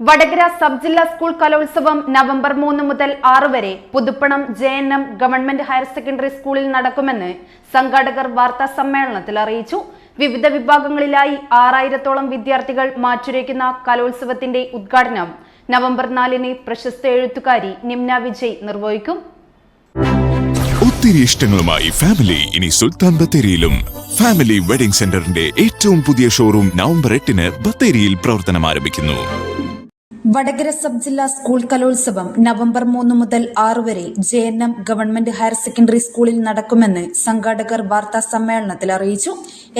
Vadakara sub ജില്ലാ school കലോത്സവം November മൂന്ന് മുതൽ ആറ് വരെ Puthuppanam J N M government higher secondary സ്കൂളിൽ നടക്കുമെന്ന് സംഘാടകർ വാർത്താ സമ്മേളനത്തിൽ അറിയിച്ചു. വിവിധ വിഭാഗങ്ങളിലായി ആറായിരത്തോളം വിദ്യാർത്ഥികൾ മാറ്റുരയ്ക്കുന്ന കലോത്സവത്തിന്റെ ഉദ്ഘാടനം നവംബർ നാലിന് പ്രശസ്ത എഴുത്തുകാരി നിംന വിജയ് നിർവഹിക്കും. ഒത്തിരി ഇഷ്ടങ്ങളുമായി ഫാമിലി ഇനി സുൽത്താൻ ബത്തേരിയിലും. ഫാമിലി വെഡിംഗ് സെന്ററിന്റെ ഏറ്റവും പുതിയ ഷോറൂം നവംബർ എട്ടിന് ബത്തേരിയിൽ പ്രവർത്തനം ആരംഭിക്കുന്നു വടകര സബ് ജില്ലാ സ്കൂൾ കലോത്സവം നവംബർ മൂന്ന് മുതൽ ആറ് വരെ J N M government higher secondary സ്കൂളിൽ നടക്കുമെന്ന് സംഘാടകർ വാർത്താ സമ്മേളനത്തിൽ അറിയിച്ചു.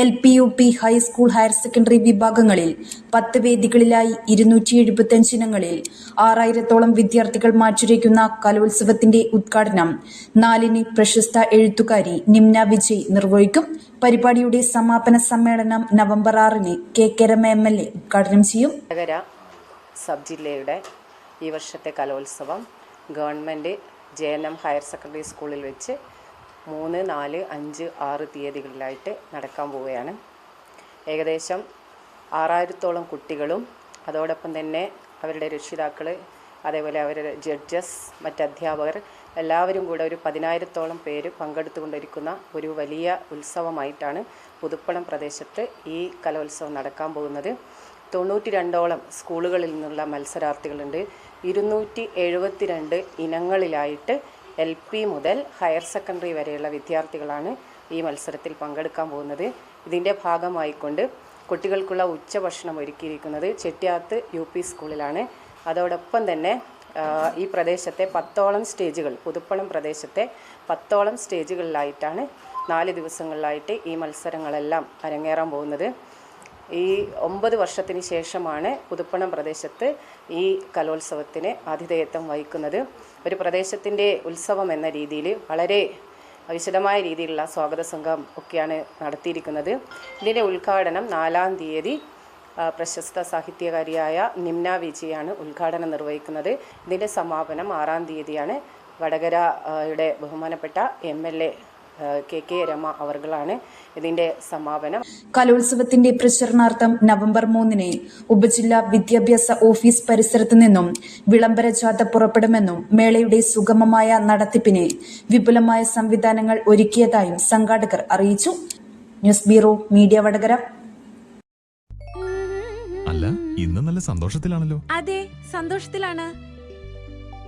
L P U P high school higher secondary വിഭാഗങ്ങളിൽ പത്ത് വേദികളിലായി ഇരുന്നൂറ്റി എഴുപത്തിയഞ്ച് ഇനങ്ങളിൽ ആറായിരത്തോളം വിദ്യാർത്ഥികൾ മാറ്റുരയ്ക്കുന്ന കലോത്സവത്തിന്റെ ഉദ്ഘാടനം നാലിന് പ്രശസ്ത എഴുത്തുകാരി നിംന വിജയ് നിർവഹിക്കും. പരിപാടിയുടെ സമാപന സമ്മേളനം നവംബർ ആറിന് കെ കെരമ എം എൽ എ ഉദ്ഘാടനം ചെയ്യും. സബ് ജില്ലയുടെ ഈ വർഷത്തെ കലോത്സവം government J N M higher secondary സ്കൂളിൽ വെച്ച് മൂന്ന് നാല് അഞ്ച് ആറ് തീയതികളിലായിട്ട് നടക്കാൻ പോവുകയാണ്. ഏകദേശം ആറായിരത്തോളം കുട്ടികളും അതോടൊപ്പം തന്നെ അവരുടെ രക്ഷിതാക്കൾ അതേപോലെ അവരുടെ ജഡ്ജസ് മറ്റ് അധ്യാപകർ എല്ലാവരും കൂടെ ഒരു പതിനായിരത്തോളം പേര് പങ്കെടുത്തുകൊണ്ടിരിക്കുന്ന ഒരു വലിയ ഉത്സവമായിട്ടാണ് പുതുപ്പണം പ്രദേശത്ത് ഈ കലോത്സവം നടക്കാൻ പോകുന്നത്. തൊണ്ണൂറ്റി രണ്ടോളം സ്കൂളുകളിൽ നിന്നുള്ള മത്സരാർത്ഥികളുണ്ട്. ഇരുന്നൂറ്റി എഴുപത്തിരണ്ട് ഇനങ്ങളിലായിട്ട് എൽ പി മുതൽ ഹയർ സെക്കൻഡറി വരെയുള്ള വിദ്യാർത്ഥികളാണ് ഈ മത്സരത്തിൽ പങ്കെടുക്കാൻ പോകുന്നത്. ഇതിന്റെ ഭാഗമായിക്കൊണ്ട് കുട്ടികൾക്കുള്ള ഉച്ചഭക്ഷണം ഒരുക്കിയിരിക്കുന്നത് ചെട്ടിയാത്ത് യു പി സ്കൂളിലാണ്. അതോടൊപ്പം തന്നെ ഈ പ്രദേശത്തെ പത്തോളം സ്റ്റേജുകൾ പുതുപ്പണം പ്രദേശത്തെ പത്തോളം സ്റ്റേജുകളിലായിട്ടാണ് നാല് ദിവസങ്ങളിലായിട്ട് ഈ മത്സരങ്ങളെല്ലാം അരങ്ങേറാൻ പോകുന്നത്. ഈ ഒമ്പത് വർഷത്തിന് ശേഷമാണ് പുതുപ്പണം പ്രദേശത്ത് ഈ കലോത്സവത്തിന് ആതിഥേയത്വം വഹിക്കുന്നത്. ഒരു പ്രദേശത്തിന്റെ ഉത്സവം എന്ന രീതിയിൽ വളരെ വിശദമായ രീതിയിലുള്ള സ്വാഗത സംഘം ഒക്കെയാണ് നടത്തിയിരിക്കുന്നത്. ഇതിന്റെ ഉദ്ഘാടനം നാലാം തീയതി പ്രശസ്ത സാഹിത്യകാരിയായ നിംന വിജയാണ് ഉദ്ഘാടനം നിർവഹിക്കുന്നത്. ഇതിന്റെ സമാപനം ആറാം തീയതിയാണ് വടകരയുടെ ബഹുമാനപ്പെട്ട M L A K K Rama അവർകളാണ് ഇതിന്റെ സമാപനം. കലോത്സവത്തിന്റെ പ്രചരണാർത്ഥം നവംബർ മൂന്നിന് ഉപജില്ലാ വിദ്യാഭ്യാസ ഓഫീസ് പരിസരത്ത് നിന്നും വിളംബര ജാഥ പുറപ്പെടുമെന്നും മേളയുടെ സുഗമമായ നടത്തിപ്പിന് വിപുലമായ സംവിധാനങ്ങൾ ഒരുക്കിയതായും സംഘാടകർ അറിയിച്ചു. News bureau media Vadakara. അല്ല ഇന്ന് നല്ല സന്തോഷത്തിലാണല്ലോ. അതെ സന്തോഷത്തിലാണ്.